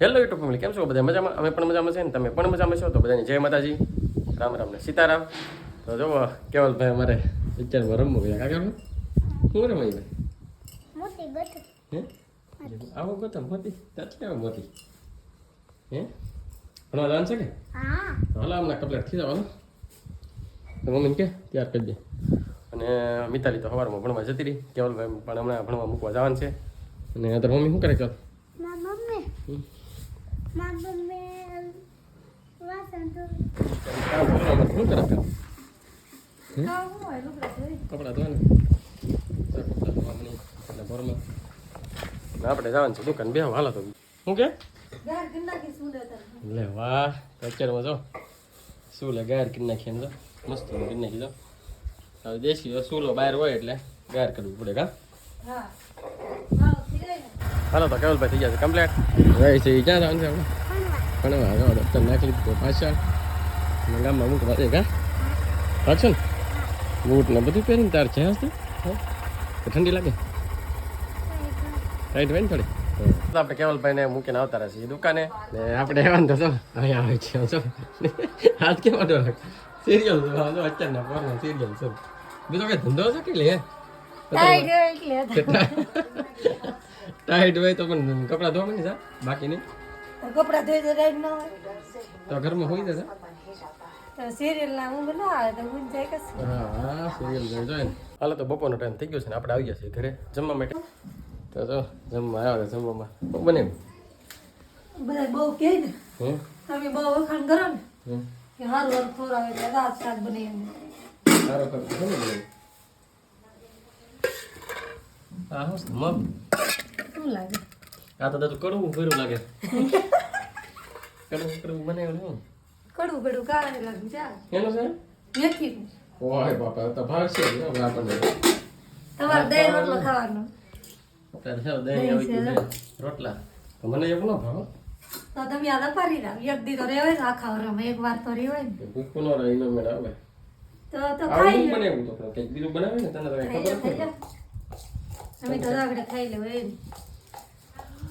Hello YouTube family કેમ છો? બધા મજામાં? અમે પણ મજામાં છે ને તમે પણ મજામાં છો? તો બધાની જય માતાજી. રામ રામ ને સીતારામ. તો જુઓ કેવલભાઈ અમારે વિચારમાં રમવું ગયા કાકા શું રમાય ભાઈ આવો ગોતમ મોતી. તાર કેવા મોતી. હે? ભણવા જાન છે કે? હાલો હમણાં કપલેટ થઈ જવાનું. તો મમ્મીને કે તૈયાર કરી દે. અને મિતાલી તો સવારમાં ભણવા જતી રહી. કેવલભાઈ પણ હમણાં ભણવા મૂકવા જવાનું છે. અને અત્યારે મમ્મી શું કરે ચાલ મમ્મી. આપણે જવાનું છે દુકાન, બે હાલો તો. શું કે? લે વાહ અત્યારમાં જો શું લે, ગાર કરી નાખી જો. મસ્ત કરી નાખી હવે દેશી સૂલો બહાર હોય એટલે ગાર કરવું પડે, કા? હાલો તો કેવલભાઈ થઈ જશે છે કમ્પ્લેટ રહી છે ક્યાં જવાનું છે આપણે પણ જો દફતર નાખી લીધું પાછળ ગામમાં મૂકવા દે કા પાછળ બૂટ ને બધું પહેરીને તાર છે હસ્તે ઠંડી લાગે ટાઈટ હોય ને થોડી આપણે કેવલભાઈને મૂકીને આવતા રહ્યા છીએ દુકાને ને આપણે એવા તો અહીંયા આવે છે જો હાથ કેમ અડો સિરિયલ અત્યારના પોરના સિરિયલ છે બીજો કઈ ધંધો છે કે લે ટાઈટ હોય તો પણ કપડાં ધોવા નહીં જા બાકી નહીં. કપડાં ધોઈ તો ટાઈટ ન હોય. તો ઘરમાં હોય તો સિરિયલ ના ઊંઘ ના આવે તો ઊંઘ જાય કશું. હા સિરિયલ જોઈ જોઈએ ને. હાલો તો બપોરનો ટાઈમ થઈ ગયો છે ને આપણે આવી ગયા છીએ ઘરે. જમવા માટે. તો જો જમવા આવ્યા જમવામાં. બહુ બને બધા બહુ કે ને તમે બહુ વખાણ કરો ને કે હારું હારું ખવડાવે એટલે દાળ શાક બને એમ. સારો ખબર છે ને બધું? આ શું છે? શું લાગે? આ તો બધું કડવું કર્યું લાગે. કડવું કડવું બનાવ્યું શું કડવું કડવું કાળા લાગે જા એનો છે? નથી. ઓય બાપા તો ભાવશે જ હવે આપણને. તમારે દહીં રોટલો ખાવાનો. તારે છે દહીં આવી ગયું છે રોટલા. તો મને એવું ન ભાવ. તો તમે યાદ અપારી રાખ એક દી તો હોય ને આખા વરમાં એક વાર તો રહેવાય ને. ભૂખું નો રહે મેળ આવે. તો તો ખાઈ મને એવું તો પણ બીજું બનાવે ને તને તો ખબર લો અમે તો આગળ ખાઈ લેવું એમ.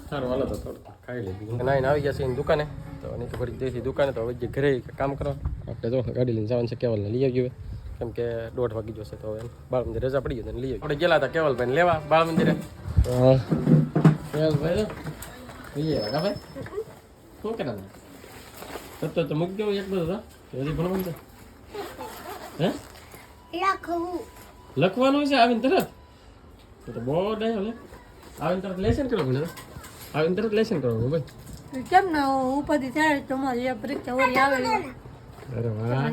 સારું હાલો તો થોડું ખાઈ લઈએ. નાઈને આવી ગયા છે એની દુકાને. તો નહીં તો ફરી જઈશું દુકાને. તો હવે ઘરે કામ કરો આપણે જો ગાડી લઈને જવાનું છે કેવલને લઈ આવ્યું કેમ કે દોઢ વાગી જશે તો હવે બાળ મંદિર રજા પડી ગઈ તો લઈ આવ્યું આપણે ગયેલા હતા કેવલભાઈને. લેવા બાળ મંદિરે કેવલભાઈ લઈ આવ્યા ભાઈ? શું કરવાનું સત્તર તો મૂકી દો એક બધું હજી ભણવાનું હે? લખવાનું છે આવીને તરત? તો બહુ ડાયો લે. આવીને તરત લેસન કરો ને આવીને તરત લેસન કરવાનું ભાઈ. કેમ ને ઉપાધિ થાય તમારી પરીક્ષા ઓરી આવે અરે વાહ.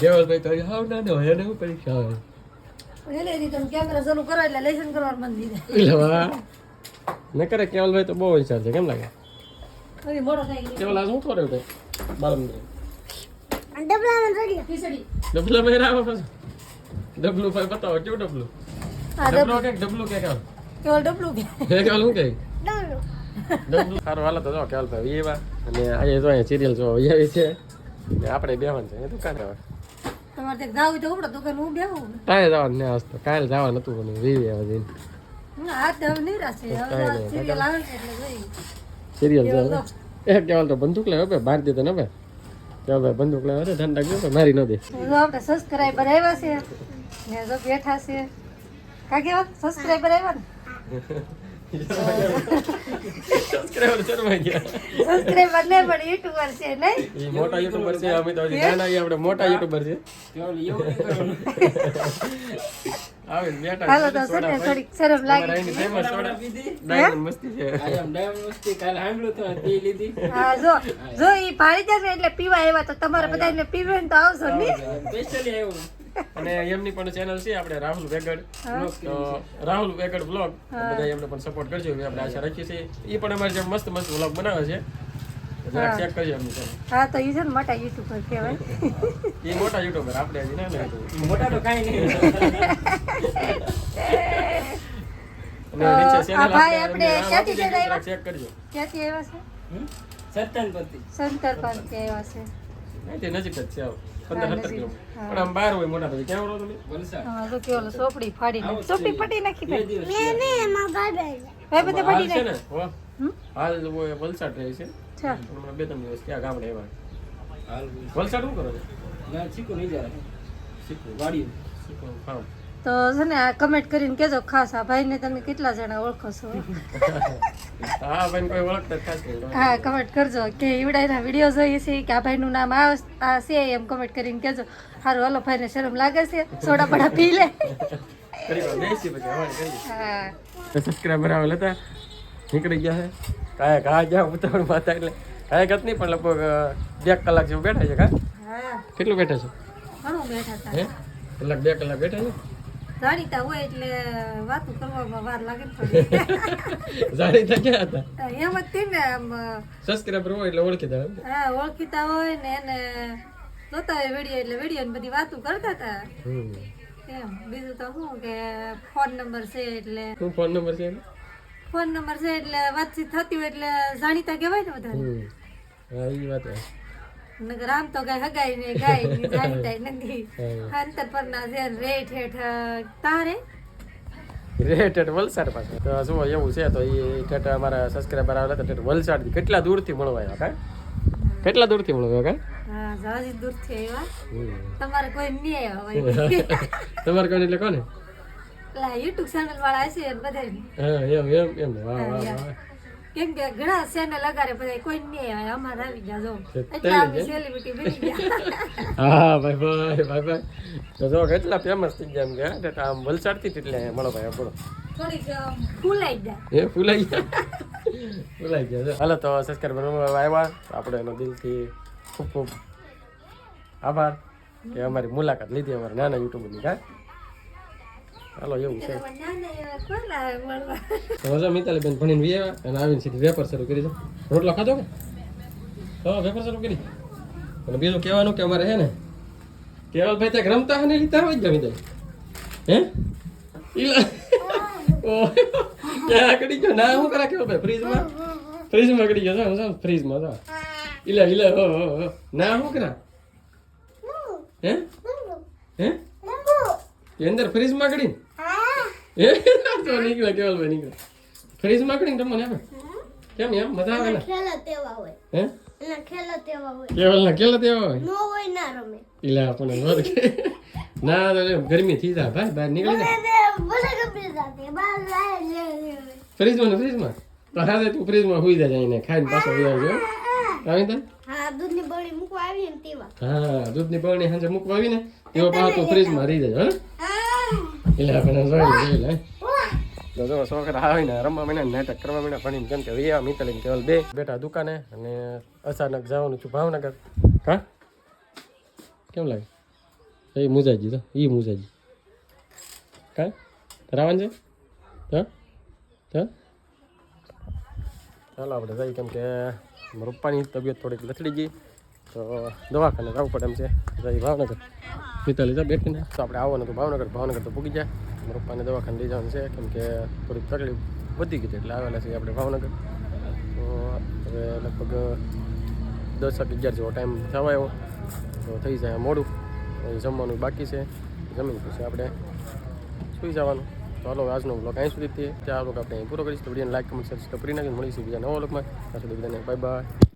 કેવલભાઈ તો હજી ના હોય ને પરીક્ષા આવે. એટલે તમે કેમેરા ચાલુ કરો એટલે લેસન કરવાનું મંદિર એટલે વાહ. ને કરે કેવલભાઈ તો બહુ હોશિયાર છે કેમ લાગે? હવે મોટો થઈ ગયો. કેવલ આ શું કરે ચડી ખીચડી ડબલા મેં પાછું. ડબલું ભાઈ બતાવો કેવું ડબલું? ડબલો કે ડબલું કે કેવલ ડબલું કે? કેવલ શું કે? ડબલું. ડબલું? સારું હાલો તો જો કેવલભાઈ એવા. અને અહીંયા તો અહીંયા સિરિયલ જોવા આવી છે. ને આપણે બેહવાનું છે. એ દુકાન આવે. તમારે ત્યાં જાવું તો ઉપડે દુકાન હું બેહું? કાલે જવાનું ને આજ તો. કાલે જવાનું હતું પણ વીવી આવે જઈને હવે હવે સિરિયલ એ કેવલ તો. બંદૂક લેવા બે બાર દીધો ને હવે. કેવલ ભાઈ બંદૂક લેવા દે ઠંડા ગયો મારી ન દે. આપણે સબસ્ક્રાઈબર આવ્યા છે. ને જો બેઠા છે. કા કેવા સબસ્ક્રાઈબર આવ્યા ને? સબસ્ક્રાઇબર છે એ મોટા યુટ્યુબર છે અમે તો આપણે મોટા યુટ્યુબર છે. હાલો તો છે ને થોડીક શરમ લાગી. તમારા અહીંની famous સોડા. ડાયમંડ મસ્તી છે. હા જો જો ઈ ભાડી જશે એટલે પીવા આવ્યા તો તમારે બધાને પીવે ને તો આવશો ને અને એમની પણ ચેનલ છે આપણે રાહુલ વેગડ રાહુલ વેગડ બ્લોગ બધા એમને પણ સપોર્ટ કરજો એવી આપણે આશા રાખીએ છીએ. એ પણ અમારે જેમ મસ્ત મસ્ત બ્લોગ બનાવે છે જરાક ચેક કરજો એમની channel. હા તો ઈ મોટા યુટ્યુબર કહેવાય. એ મોટા યુટ્યુબર આપણે હજી ના ના. અને નીચે channel ભાઈ આપણે આપણે એમની નામ આપી ક્યાંથી આવ્યા? જરાક કરજો. ક્યાંથી આવ્યા છે? સંતર પાંચથી આવ્યા છે. નજીક જ છે આવો. પંદર સત્તર. પણ આમ બહાર હોય મોટા ભાઈ ક્યાં રહો તમે? હા જો ઓલો સોપડી ફાડી નાખી સોપડી ફાટી નાખી ભાઈ. ને એમાં ભાઈ ભાઈ બધે ફાડી છે નાખી ને હો. હાલ वो વલસાડ રહે છે. હમણાં બે ત્રણ દિવસ ક્યાં ગામડે આવ્યા વલસાડ શું કરો છો? ના ચીકુ નહીં જાય શીખવું વાડી શીખવું ફાર્મ તો છે ને આ કમેન્ટ કરીને કહેજો ખાસ આ ભાઈને તમે કેટલા જણા ઓળખો છો. હા ભાઈ કોઈ ઓળખતા ખાસ હા કમેન્ટ કરજો. કે ઈવડાના વીડિયો જોઈએ છે કે આ ભાઈનું નામ આ આ છે એમ કમેન્ટ કરીને કહેજો. સારું હાલો ભાઈને શરમ લાગે છે. સોડા પડા પી લે. હા. સબસ્ક્રાઈબર આવેલા હતા નીકળી ગયા છે કાંઈ કાંઈ ગયા ઉતાવળ માતા એટલે. કાંઈ કત નહીં પણ લગભગ બે કલાક જેવું બેઠા છે કા? હા. કેટલું બેઠા છે? ઘણું બેઠા હતા. કલાક બે કલાક બેઠા છે? જાણીતા હોય એટલે વાતો કરવામાં વાર લાગે થોડી. જાણીતા ક્યાં હતા? એમ જ તે ને આમ સબસ્ક્રાઈબર હોય એટલે ઓળખીતા હોય હા ઓળખીતા હોય ને એને જોતા હોય વીડિયો એટલે વીડિયો ને બધી વાતો કરતા હતા. એમ બીજું તો શું કે ફોન નંબર છે એટલે શું ફોન નંબર છે ફોન નંબર છે એટલે વાતચીત થતી હોય એટલે જાણીતા કહેવાય ને વધારે હા એ વાત આમ તો કઈ હગાઈ ને ગાય ને જાણીતા નથી. અંતર પર ના છે રેટ હેઠ તારે? રેટ એટ વલસાડ પાસે. તો શું એવું છે તો એ ઠેઠ અમારા સબસ્ક્રાઈબર આવેલા હતા ઠેઠ વલસાડ કેટલા દૂરથી મળવા આવ્યા કા? કેટલા દૂરથી મળવા આવ્યા હા જાજી દૂરથી આવ્યા તમારે કોઈ નહીં આવ્યા તમારે કોઈ એટલે કોને? યુટ્યુબ ચેનલ વાળા છે બધા હા એમ એમ એમ. વાહ વાહ વાહ. કેમ કે ઘણા સેને લગાડે પછી કોઈ નહીં આવ્યા અમારે આવી ગયા જો. એટલે લઈ સેલિબ્રિટી બની ગયા. હા ભાઈ ભાઈ ભાઈ ભાઈ. તો જો કેટલા ફેમસ થઈ ગયા એમ કે એટલે આમ વલસાડથી એટલે મળો ભાઈ આપણો. થોડીક ફૂલાઈ જાય એ ફૂલાઈ ગયા? ફૂલાઈ ગયા હાલો તો સબસ્ક્રાઈબર આવ્યા. આપણે એનો દિલથી ખૂબ ખૂબ આભાર કે અમારી મુલાકાત લીધી અમારે નાના યુટ્યુબરની કા હાલો એવું છે પણ ના ના એવા કોણ આવે મળવા તો મજા મિતાલીબેન ભણીને વી આવ્યા અને આવીને સીધી વેપાર શરૂ કરી દો રોટલો ખાધો કે હા વેપાર શરૂ કરી અને બીજું કહેવાનું કે અમારે હે ને કેવલભાઈ ત્યાં રમતા હે ને લીધા હોય જ જમી હે ઈલા ઓહ, ક્યાં કડી ગયો ના હું કરા કેવલભાઈ ફ્રીજમાં ફ્રીજમાં કડી ગયો જો જો ફ્રીજમાં જો ઈલા ઈલા ઓ ઓ, ઓ. ના હું કરા હે હે એ અંદર ફ્રીજમાં કડી એ તો નીકળે કેવલભાઈ નીકળે ફ્રીજમાં કડીને તમને આપે કેમ એમ? મજા આવે ને? ખેલા તેવા હોય. હે? એના ખેલા તેવા હોય. કેવલના કેલા તેવા હોય? નો હોય ના રમે. ઈલા આપણને વધ કે ના તો ગરમી થઈ ભાઈ બહાર નીકળી જાય ભલે ગમે જાતે લાય ને ફ્રીજમાં તો ફ્રીજમાં સુઈ જાય જઈને ખાઈને પાછો વહી આવજો આવી તને હા દૂધની બળી મૂકવા આવી ને તેવા. હા દૂધની બરણી સાંજે મૂકવા આવી ને તેવો પાછો તું રહી જાય હે? હા એટલે આપણે જોઈ લે. તો જો છોકરા આવે ને રમવા મહિના નાટક કરવા માંડ્યા. ભણીને કેમ કે રિયા મિતલીન કેવલ બે. બેટા દુકાને અને અચાનક જવાનું છું ભાવનગર. હા? કેમ લાગે? એ મુજાજી તો એ મુજાજી. કા? રાવણ છે? હા તો? ચાલો આપણે જઈએ. કેમ કે પપ્પાની તબિયત થોડીક લથડી ગઈ. તો દવાખાને જવું પડે એમ છે. જઈ ભાવનગર. મિતાલી જા બેઠીને. તો આપણે આવવાનું હતું ભાવનગર ભાવનગર તો પૂગી જાય. મારા પપ્પાને દવાખાને લઈ જવાનું છે, કેમ કે થોડીક તકલીફ વધી ગઈ છે એટલે આવેલા છીએ આપણે ભાવનગર. તો હવે લગભગ દસ અગિયાર જેવો ટાઈમ થવા આવ્યો. તો થઈ જાય મોડું. જમવાનું બાકી છે. જમીન પછી આપણે સુઈ જવાનું. તો હાલો, આજનો બ્લોગ અહીં સુધી ત્યાં બ્લોગ આપણે પૂરો કરીશું. તો વિડીયોને લાઈક કમેન્ટ સબસ્ક્રાઈબ કરી નાખીને મળીશું બીજા નવા બ્લોગમાં ત્યાં સુધી બધાને બાય બાય